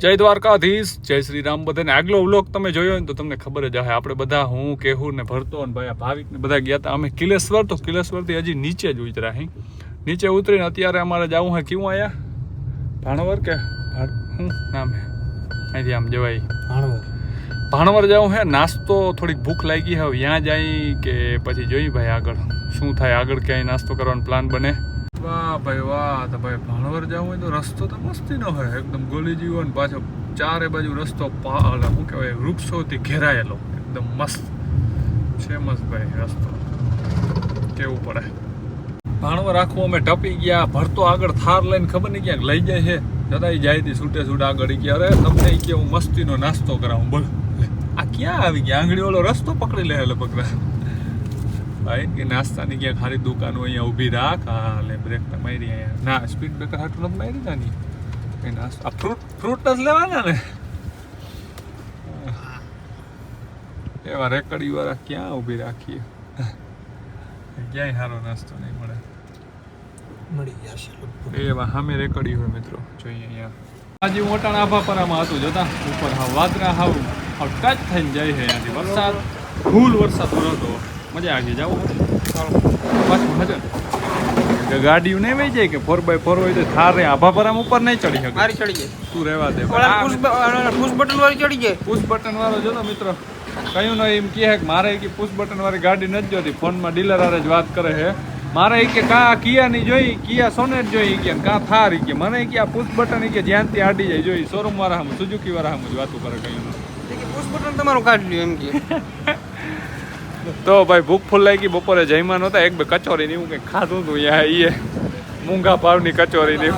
જય દ્વારકાધીશ. જય શ્રી રામ બધાને આગલો વ્લોગ તમે જોયો હોય ને તો તમને ખબર જ હશે. આપણે બધા હું કેહુર ને ભરતો અને ભાઈ આ ભાવિક ને બધા ગયા હતા. અમે કિલેશ્વર. તો કિલેશ્વરથી હજી નીચે જ ઉતર્યા અહીં નીચે ઉતરીને અત્યારે અમારે જવું હે. કેવું આયા? ભાણવર કે ભાણ- શું નામ હે? અહીંથી આમ જવાય. ભાણવર. જવું હે? નાસ્તો થોડીક ભૂખ લાગી હવે ત્યાં જાય કે પછી જોઈ ભાઈ આગળ. શું થાય? આગળ ક્યાંય નાસ્તો કરવાનો પ્લાન બને? વાહ ભાઈ વાહ, તો ભાઈ ભાણવર જવું હોય તો રસ્તો તો મસ્તી નો હોય. એકદમ ગોલી જેવો ને પાછો ચારે બાજુ રસ્તો શું કહેવાય, વૃક્ષોથી ઘેરાયેલો. એકદમ મસ્ત. છે મસ્ત ભાઈ, રસ્તો. કેવું પડે. ભાણવર આખું અમે ટપી ગયા, ભરતો આગળ થાર લઈને ખબર નહીં ક્યાંક લઈ જાય છે. જતા જાય તી છૂટે છૂટે આગળ ગયા. અરે, તમને કે હું મસ્તીનો નાસ્તો કરાવું, બોલ. આ ક્યાં આવી ગયા? આંગળી ઓલો રસ્તો પકડી લે લગભગ. ભાઈ કે નાસ્તાની ક્યાંક ખાલી દુકાનો અહીંયા ઊભી રાખ. હા લે બ્રેક તો મારી અહીંયા. ના સ્પીડ બ્રેકર હાટું નથી મારી નાની. કઈ નાસ્તો આ ફ્રૂટ ફ્રૂટ નથી લેવાના ને? એવા રેકડી વાળા ક્યાં ઊભી રાખીએ? ક્યાંય સારો નાસ્તો નહીં મળે. મળી જશે એવા સામે રેકડી હોય મિત્રો જોઈએ અહીંયા. આજે મોટા આભાપરામાં હતું જોતા? ઉપર હા વાદરા હાવ હાવ ટચ થઈને જાય છે અહીંયાથી. વરસાદ ફૂલ વરસાદ વરસતો મજા આવી જાવ પાછું હજર ગાડીઓ નહીં વહી જાય કે ફોર બાય ફોર હોય તો થાર રે આભાપરામ ઉપર નહીં ચડી શકે. મારી ચડી જાય. તું રહેવા દે. પણ પુશ બટન વાળી ચડી જાય. પુશ બટન વાળો જો ને મિત્રો. કયું નહીં એમ કહે કે મારે કે પુશ બટન વાળી ગાડી નથી જોતી. ફોનમાં ડીલર આરે જ વાત કરે છે. મારે કે કા કિયા ની જોઈ? કિયા સોનેટ જોઈ? ઈ કે કા થાર? કે મને કે આ પુશ બટન કે જ્યાં ત્યાં આડી જાય જોઈ. શોરૂમ વાળા હમ સુઝુકી વાળા હમ જ વાતું કરે ના પુશ બટન તમારું કાઢી લ્યો એમ કે. તો ભાઈ ભૂખ ફૂલાઈ ગઈ બપોરે જઈમાં નહોતા. એક બે કચોરી ને એવું કંઈક ખાધું હતું યા ઈએ મૂંગા ભાવની કચોરી ને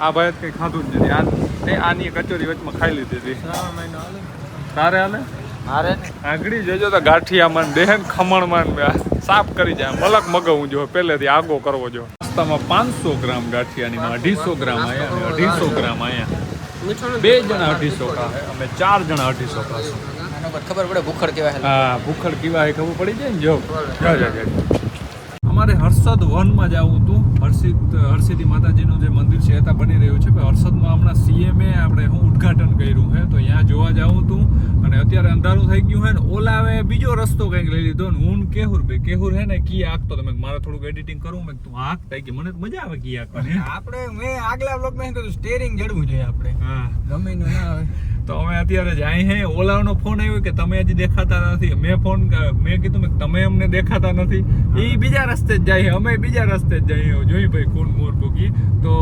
આ ભાઈ કંઈ ખાધું જ નથી. આ તે આની કચોરી વચમાં ખાઈ લીધી હતી. તારે હાલે? મારે આગળી જજો તો ગાંઠિયા મન દેહન ખમણ મન સાફ કરી જાય. મલક મગવું જો પહેલેથી આગો કરવો જો. નાસ્તામાં પાંચસો ગ્રામ ગાંઠિયાની માં અઢીસો ગ્રામ આયા અઢીસો ગ્રામ આયા. બે જણા અઢીસો અમે ચાર જણા અઢીસો ખાશું. ખબર પડે ભૂખડ કેવા હા ભૂખડ કેવા એ ખબર પડી જાય ને જો. જા, જા, જા. અમારે હર્ષદ વનમાં જવું હતું. હર્ષિત હર્ષિદી માતાજીનું જે મંદિર છે એ ત્યાં બની રહ્યું છે. હર્ષદમાં હમણાં સીએમએ આપણે હું ઉદ્ઘાટન કર્યું છે તો ત્યાં જોવા જાઉં હતું. અને અત્યારે અંધારું થઈ ગયું છે ને ઓલાવે બીજો રસ્તો કંઈક લઈ લીધો ને હું કેહુર ભાઈ કેહુર હે ને કી આંકતો તમે મારે થોડુંક એડિટિંગ કરું મેં તું આંક થાય કે મને મજા આવે કી આંકવાની આપણે મેં આગલા બ્લોગ મેં કીધું સ્ટેરિંગ જડવું જોઈએ આપણે. હા. ગમે ના આવે તો અમે અત્યારે જાય હે. ઓલાનો ફોન આવ્યો કે તમે હજી દેખાતા નથી. મેં ફોન મેં કીધું મેં તમે અમને દેખાતા નથી. એ બીજા રસ્તે જ જાય અમે બીજા રસ્તે જ જઈએ જોઈ ભાઈ કોણ મોર ભૂકી તો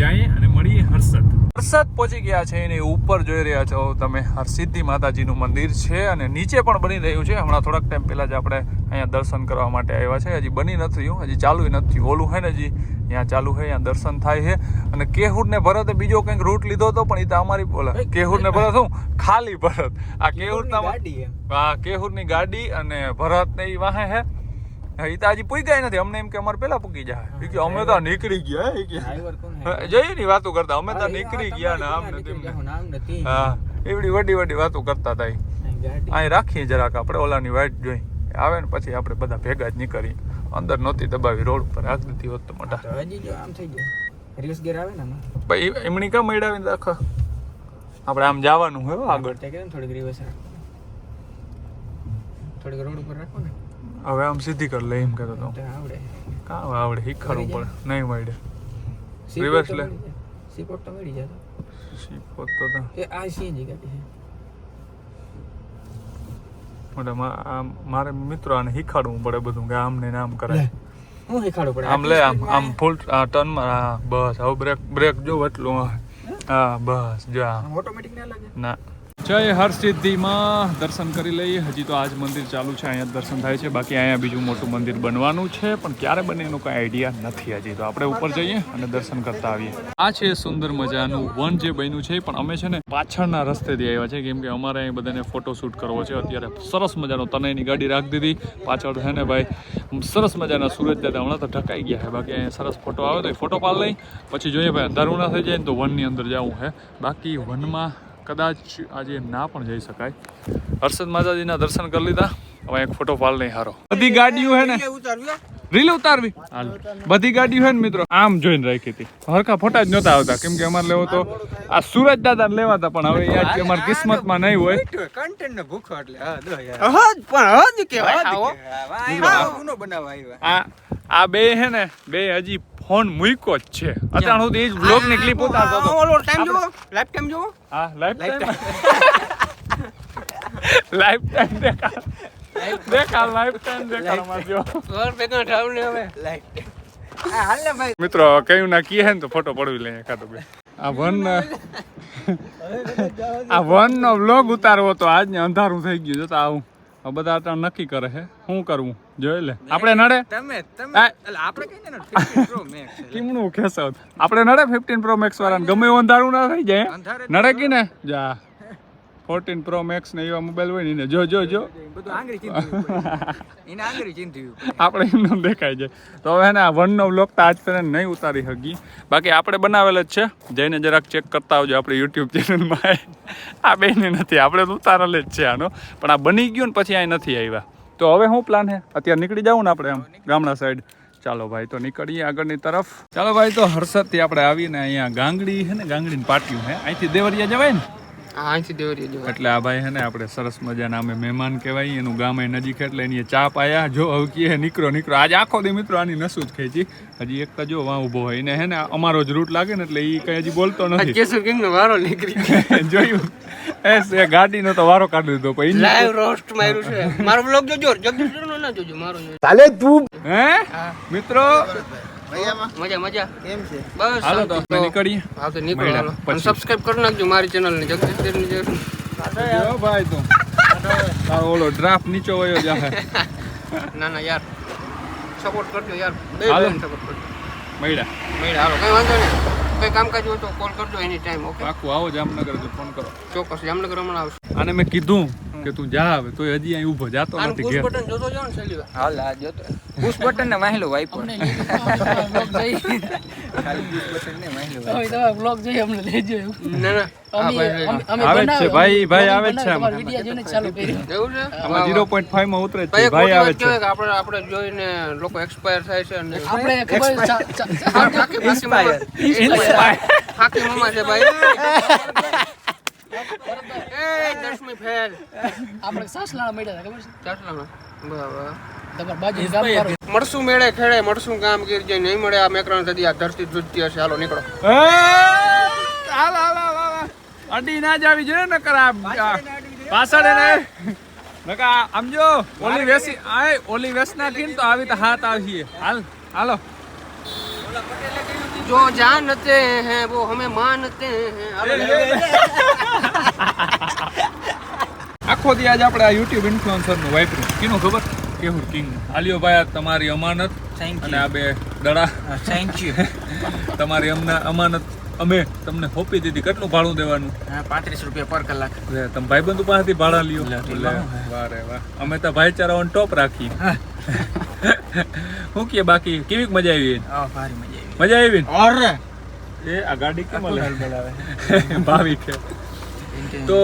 જઈએ અને મળીએ હર્ષદ. હર્ષદ પહોંચી ગયા છે એની ઉપર જોઈ રહ્યા છો તમે હરસિદ્ધિ માતાજીનું મંદિર છે અને નીચે પણ બની રહ્યું છે. હમણાં થોડાક ટાઈમ પહેલાં જ આપણે અહીંયા દર્શન કરવા માટે આવ્યા છે. હજી બની નથી રહ્યું હજી ચાલુ નથી થયું. ઓલું છે ને હજી ત્યાં ચાલુ છે ત્યાં દર્શન થાય છે. અને કેહુર ને ભરતે બીજો કંઈક રૂટ લીધો હતો પણ એ તો અમારી બોલા કેહુર ને ભરત શું ખાલી ભરત. આ કેહુર ગાડી એમ. હા કેહુરની ગાડી અને ભરત ને એ વાહે હે. ઈ તો હજી નથી. અમને એમ કે અમારે પેલા પૂકી જાય કે અમે તો નીકળી ગયા હે, ઈ કે. જઈ ની વાતો કરતા. અમે તો નીકળી ગયા ને આમ ને નથી. હા એવડી વડી વડી વાતો કરતા હતા. અહીં રાખીએ જરાક આપણે ઓલાની વાઈટ જોઈ. આવે ને પછી આપણે બધા ભેગા જ નીકળી. અંદર નહોતી દબાવી રોડ ઉપર આગ દીધી હોત તો મોટા આમ થઈ ગયો. રિવર્સ ગેર આવે ને ભાઈ એમની કામ મેળાવીને રાખો. આપણે આમ જવાનું હોય આગળ. થોડીક રિવર્સ રાખો થોડીક રોડ ઉપર રાખો ને. હવે આમ સીધી કરી લે એમ કહેતો તો. આવડે. કા આવડે? શીખવાડવું પડે. નહીં મળે. રિવર્સ લે. સીપોટ તો મળી જાય સીપોટ તો તો. એ આ સીએનજી ગાડી છે. મા- મારે મિત્રો આને શીખવાડવું પડે બધું કે આમ ને આમ કરાય. હું શીખાડું પડે? આમ લે આમ આમ ફૂલ ટર્નમાં હા બસ. હવે બ્રેક બ્રેક જો એટલું. હા. બસ જો ઓટોમેટિક ના લાગે? ના. જય હરસિદ્ધિમાં દર્શન કરી લઈએ. હજી તો આજ મંદિર ચાલુ છે, અહીંયા દર્શન થાય છે. બાકી અહીંયા બીજું મોટું મંદિર બનવાનું છે, પણ ક્યારે બને એનો કોઈ આઈડિયા નથી હજી તો. આપણે ઉપર જઈએ અને દર્શન કરતા આવીએ. આ છે સુંદર મજાનું વન જે બન્યું છે, પણ અમે છે ને પાછળના રસ્તેથી આવ્યા છે. કેમ કે અમારે અહીં બધાને ફોટો શૂટ કરવો છે. અત્યારે સરસ મજાનો તનયની ગાડી રાખી દીધી. પાછળ છે ને ભાઈ, સરસ મજાના સુરજ દાદા હમણાં તો ઢકાઈ ગયા છે. બાકી અહીંયા સરસ ફોટો આવે તો એ ફોટો પાડ લઈ. પછી જોઈએ ભાઈ, અંધારું થઈ જાય ને તો વનની અંદર જવું છે. બાકી વનમાં કદાચ આજે ના પણ જઈ શકાય. હર્ષદ માતાજીના દર્શન કરી લીધા. હવે એક ફોટો પાડ નહીં હારો. બધી ગાડીઓ હે ને? રીલ ઉતારવી હાલ. બધી ગાડીઓ હે ને મિત્રો? આમ જોઈને રાખી હતી. હરખા ફોટા જ નહોતા આવતા. કેમ કે અમારે લેવો તો આ સુરજ દાદા લેવા હતા પણ હવે યાદ કે અમારી કિસ્મતમાં નહીં હોય. કન્ટેન્ટ નો ભૂખો એટલે. હા હજ પણ હજ કેવાય. આ આ બે હે ને બે હજી ફોન મૂક્યો જ છે. અત્યારે હું એ જ બ્લોગની ક્લિપ ઉતારતો હતો. ઓલો ટાઈમ જો લાઈફ ટાઈમ જો હા લાઈફ ટાઈમ લાઈફ ટાઈમ દેખા. દેખા લાઈફ ટાઈમ દેખા મારજો ઘર ભેગા ઠાવ ને હવે. લાઈફ આ હાલ ને ભાઈ. મિત્રો કયું ના કીએ ને તો ફોટો પડવી લઈએ કાતો બે. આ વન આ વન નો વ્લોગ ઉતારવો તો આજ ને અંધારું થઈ ગયું. જતા આવું. બધા અત્યારે નક્કી કરે છે. શું કરવું? જોઈ લે. આપણે નડે? તમે તમે. આપણે કહીએ ને 15 પ્રો મેક્સ કેમનું ખેસો આપણે નડે ફિફ્ટીન પ્રો મેક્સ વાળાને? ગમે એવું અંધારું ના થઈ જાય નડે. કી ને? જા. ફોર્ટીન પ્રો મેક્સ ને એવા મોબાઈલ હોય ને એને જો જો જો. આપણે એમને દેખાય છે. તો હવે ને આ વનનો વ્લોગ તો આજ પહેલા નહીં ઉતારી શકી બાકી આપણે બનાવેલ જ છે. જઈને જરાક ચેક કરતા આવજો આપણે યુટ્યુબ ચેનલમાં આ બેને નથી આપણે તો ઉતારેલ જ છે આનો. પણ આ બની ગયું ને પછી અહીં નથી આવ્યા. તો હવે શું પ્લાન છે? અત્યારે નીકળી જવું ને આપણે એમ ગામડા સાઈડ ચાલો ભાઈ તો નીકળીએ આગળની તરફ. ચાલો ભાઈ તો હર્ષદથી આપણે આવીને અહીંયા ગાંગડી છે ને ગાંગડીને પાટિયું હે અહીંથી દેવરિયા જવાય ને? એટલે આ ભાઈ હે ને આપણે સરસ મજાના અમે મહેમાન કહેવાય એનું ગામ નજીક એટલે એની ચા પાયા. જો હવે કીએ નીકળો નીકળો. આજે આખો દી મિત્રો આની નસું જ ખેંચી હજી એક તો જો વાં ઊભો હોય. એને હે ને અમારો જ રૂટ લાગે ને એટલે એ કઈ હજી બોલતો નથી. કેસુ કિંગ નો વારો નીકળી જોયું? એસ એ ગાડીનો તો વારો કાઢી દીધો પછી લાઈવ રોસ્ટ માર્યું છે. મારો બ્લોગ જોજો જગદીશ નો ના જોજો મારો જોજો. હે. મિત્રો મજા મજા. કેમ છે? બસ હાલો તો આપણે નીકળીએ. હા તો નીકળો હાલો. પછી. અને સબસ્ક્રાઇબ કરી નાખજો મારી ચેનલ ને જગદીશ દેવની જે ભાઈ તો. તારો ઓલો ડ્રાફ્ટ નીચો વયો જાહે. ના ના યાર. સપોર્ટ કરજો યાર. બે હાલો. બેન સપોર્ટ કરજો. મળ્યા મેળ હાલો. કઈ વાંધો નહીં. કઈ કામકાજ હોય તો કોલ કરજો એની ટાઈમ ઓકે પાકું આવો જામનગર ફોન કરો. ચોક્કસ જામનગર હમણાં આવશે. અને મેં કીધું કે તું જા હવે તો હજી અહીં ઊભો જાતો નથી ઘેર. બટન જોતો જાવ ને છેલ્લી હાલ આ જોતો. પુશ બટન ને વાહેલો વાઈપર ખાલી પુશ બટન ને વાહેલો જોઈ અમને લેજો ના ના. આવે છે ભાઈ ભાઈ આવે જ છે આમાં. ઝીરો પોઈન્ટ ફાઈવમાં ઉતરે છે ભાઈ આવે છે. આપણે આપણે જોઈને લોકો એક્સપાયર થાય છે અને આપણે ખબર હાકી મામા. હાકી મામા છે ભાઈ. એ દસમી ફેલ આપણે સાસલાણા મળ્યા હતા, ખબર છે? ચાટલામાં બરાબર તમારા બાજુનું ગામ વાળો. મળશું મેળે ખેડે મળશું કામ ગીર જઈ નહીં મળે આ મેકરણ થતી આ ધરતી ધ્રુજતી હશે હાલો નીકળો એ, હાલ, હાલ, હાલ, હાલ. અડી ના જ આવી જોઈએ ને કરા પાછળ એને નકા આમ જો ઓલી વેસી આય ઓલી વેસ નાખીને તો આવી તો હાથ આવીએ હાલ હાલો જો જાનતે हैं वो हमें मानते हैं હાલો આખો દી આજ આપણે આ યુટ્યુબ ઇન્ફ્લુએન્સરનું વાપર્યું. કીનું ખબર? કેવું કિંગ. આલિયો ભાઈ આ તમારી અમાનત અને આ બે દડા. થેન્ક યુ તમારી અમને અમાનત અમે તમને હોપી દીધી. કેટલું ભાડું દેવાનું? પાંત્રીસ રૂપિયા પર કલાક. તમે ભાઈબંધુ પાસેથી ભાડા લ્યો. લે. વાહ વાહ. અમે તો ભાઈચારા ઓન ટોપ રાખી. હું. કે બાકી કેવી મજા આવી ભારી મજા આવી. મજા આવી? અરે! એ આ ગાડી કેમ હલે? બોલાવે ભાવિક છે. તો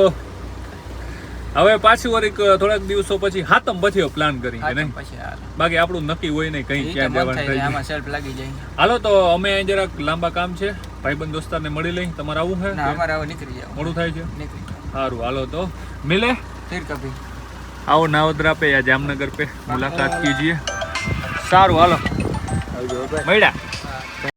હવે પાછું વરી થોડાક દિવસો પછી હાતમ પછી પ્લાન કરી નહીં? બાકી આપણું નક્કી હોય નહીં કઈ ક્યાં જવાનું સેલ્ફ લાગી જાય. હાલો તો અમે અહીં જરાક લાંબા કામ છે. ભાઈબંધ દોસ્તારને મળી લઈ. તમારે આવું છે અમારે આવું નીકળી જાય મોડું થાય છે? સારું હાલો તો. મિલે? ફિર કભી આવો નાવદરા પે યા જામનગર પે. મુલાકાત કીજીએ. સારું હાલો. મળ્યા.